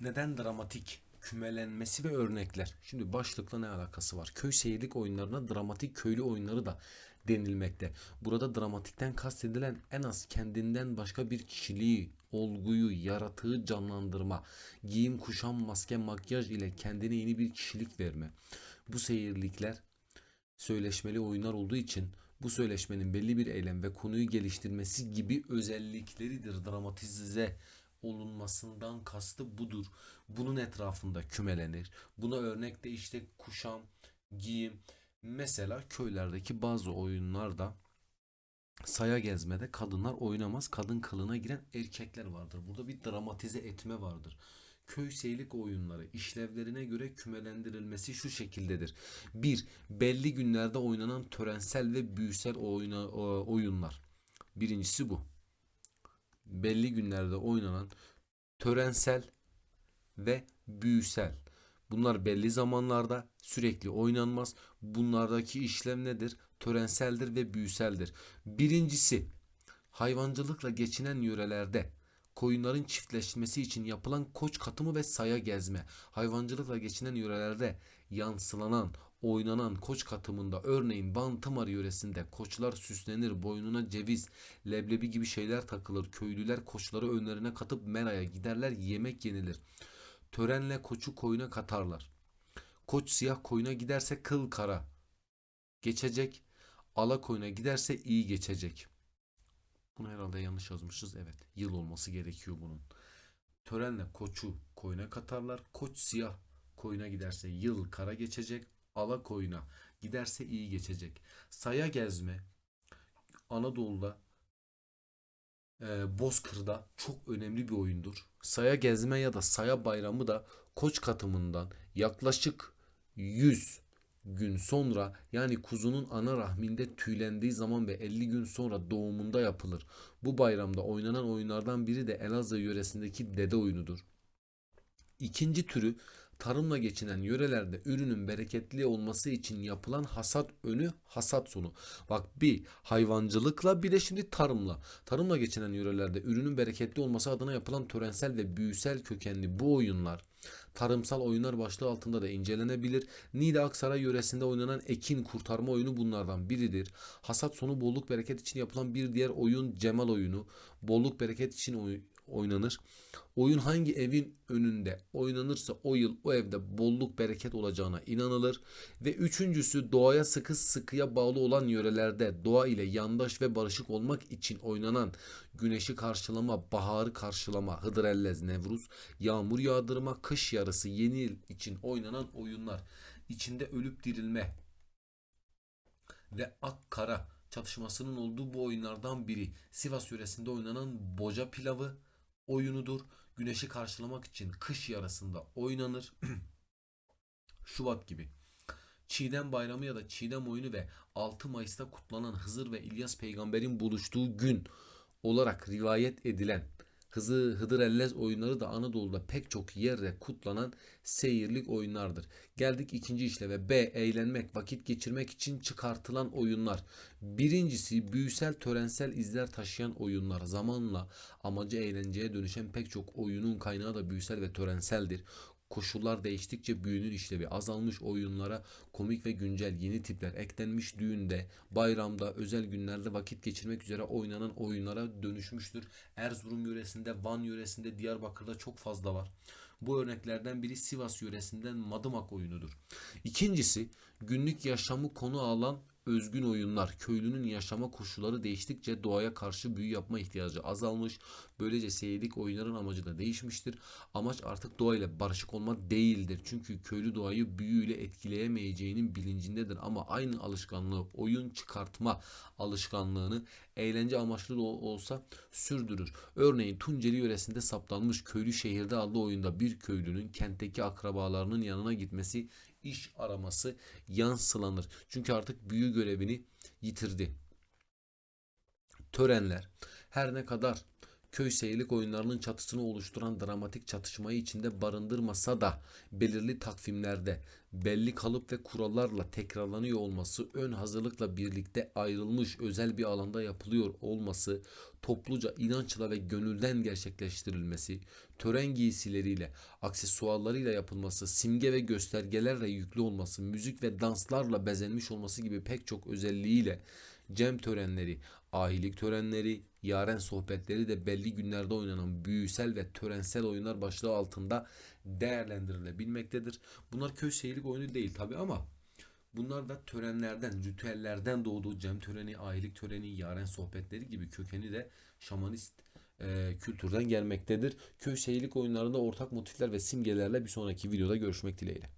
Neden dramatik? Kümelenmesi ve örnekler. Şimdi başlıkla ne alakası var? Köy seyirlik oyunlarına dramatik köylü oyunları da denilmekte. Burada dramatikten kastedilen en az kendinden başka bir kişiliği, olguyu, yaratığı canlandırma, giyim, kuşam, maske, makyaj ile kendine yeni bir kişilik verme. Bu seyirlikler söyleşmeli oyunlar olduğu için bu söyleşmenin belli bir eylem ve konuyu geliştirmesi gibi özellikleridir. Dramatize olunmasından kastı budur. Bunun etrafında kümelenir. Buna örnek de işte kuşam, giyim. Mesela köylerdeki bazı oyunlarda saya gezmede kadınlar oynamaz. Kadın kılığına giren erkekler vardır. Burada bir dramatize etme vardır. Köy seyirlik oyunları işlevlerine göre kümelendirilmesi şu şekildedir. 1. Belli günlerde oynanan törensel ve büyüsel oyuna, o- oyunlar. Birincisi bu. Belli günlerde oynanan törensel ve büyüsel. Bunlar belli zamanlarda sürekli oynanmaz. Bunlardaki işlem nedir? Törenseldir ve büyüseldir. Birincisi hayvancılıkla geçinen yörelerde koyunların çiftleşmesi için yapılan koç katımı ve saya gezme. Hayvancılıkla geçinen yörelerde yansılanan, oynanan koç katımında örneğin Van Tımar yöresinde koçlar süslenir, boynuna ceviz, leblebi gibi şeyler takılır. Köylüler koçları önlerine katıp meraya giderler, yemek yenilir. Törenle koçu koyuna katarlar. Koç siyah koyuna giderse kıl kara geçecek. Ala koyuna giderse iyi geçecek. Bunu herhalde yanlış yazmışız. Evet. Yıl olması gerekiyor bunun. Törenle koçu koyuna katarlar. Koç siyah koyuna giderse yıl kara geçecek. Ala koyuna giderse iyi geçecek. Saya gezme Anadolu'da e, Bozkır'da çok önemli bir oyundur. Saya gezme ya da saya bayramı da koç katımından yaklaşık 100 gün sonra yani kuzunun ana rahminde tüylendiği zaman ve 50 gün sonra doğumunda yapılır. Bu bayramda oynanan oyunlardan biri de Elazığ yöresindeki dede oyunudur. İkinci türü tarımla geçinen yörelerde ürünün bereketli olması için yapılan hasat önü hasat sonu. Bak bir hayvancılıkla bir de şimdi tarımla. Tarımla geçinen yörelerde ürünün bereketli olması adına yapılan törensel ve büyüsel kökenli bu oyunlar tarımsal oyunlar başlığı altında da incelenebilir. Niğde Aksaray yöresinde oynanan ekin kurtarma oyunu bunlardan biridir. Hasat sonu bolluk bereket için yapılan bir diğer oyun Cemal oyunu. Bolluk bereket için oy- oynanır. Oyun hangi evin önünde oynanırsa o yıl o evde bolluk bereket olacağına inanılır. Ve üçüncüsü doğaya sıkı sıkıya bağlı olan yörelerde doğa ile yandaş ve barışık olmak için oynanan güneşi karşılama, baharı karşılama, Hıdrellez, Nevruz, yağmur yağdırma, kış yarısı, yeni yıl için oynanan oyunlar. İçinde ölüp dirilme ve ak kara çatışmasının olduğu bu oyunlardan biri Sivas yöresinde oynanan boca pilavı oyunudur. Güneşi karşılamak için kış yarısında oynanır. Şubat gibi. Çiğdem Bayramı ya da Çiğdem oyunu ve 6 Mayıs'ta kutlanan Hızır ve İlyas peygamberin buluştuğu gün olarak rivayet edilen Hızı Hıdır Ellez oyunları da Anadolu'da pek çok yerde kutlanan seyirlik oyunlardır. Geldik ikinci işleve B. Eğlenmek, vakit geçirmek için çıkartılan oyunlar. Birincisi büyüsel törensel izler taşıyan oyunlar. Zamanla amacı eğlenceye dönüşen pek çok oyunun kaynağı da büyüsel ve törenseldir. Koşullar değiştikçe büyünün işlevi azalmış oyunlara komik ve güncel yeni tipler eklenmiş düğünde, bayramda, özel günlerde vakit geçirmek üzere oynanan oyunlara dönüşmüştür. Erzurum yöresinde, Van yöresinde, Diyarbakır'da çok fazla var. Bu örneklerden biri Sivas yöresinden Madımak oyunudur. İkincisi günlük yaşamı konu alan özgün oyunlar. Köylünün yaşama koşulları değiştikçe doğaya karşı büyü yapma ihtiyacı azalmış. Böylece seyirlik oyunların amacı da değişmiştir. Amaç artık doğayla barışık olma değildir. Çünkü köylü doğayı büyüyle etkileyemeyeceğinin bilincindedir. Ama aynı alışkanlığı oyun çıkartma alışkanlığını eğlence amaçlı da ol- olsa sürdürür. Örneğin Tunceli yöresinde saptanmış köylü şehirde adlı oyunda bir köylünün kentteki akrabalarının yanına gitmesi iş araması yansılanır. Çünkü artık büyü görevini yitirdi. Törenler her ne kadar köy seyirlik oyunlarının çatısını oluşturan dramatik çatışmayı içinde barındırmasa da belirli takvimlerde belli kalıp ve kurallarla tekrarlanıyor olması, ön hazırlıkla birlikte ayrılmış özel bir alanda yapılıyor olması, topluca inançla ve gönülden gerçekleştirilmesi, tören giysileriyle, aksesuarlarıyla yapılması, simge ve göstergelerle yüklü olması, müzik ve danslarla bezenmiş olması gibi pek çok özelliğiyle cem törenleri, ahilik törenleri, yaren sohbetleri de belli günlerde oynanan büyüsel ve törensel oyunlar başlığı altında değerlendirilebilmektedir. Bunlar köy seyirlik oyunu değil tabi ama bunlar da törenlerden, ritüellerden doğduğu cem töreni, ahilik töreni, yaren sohbetleri gibi kökeni de şamanist e, kültürden gelmektedir. Köy seyirlik oyunlarında ortak motifler ve simgelerle bir sonraki videoda görüşmek dileğiyle.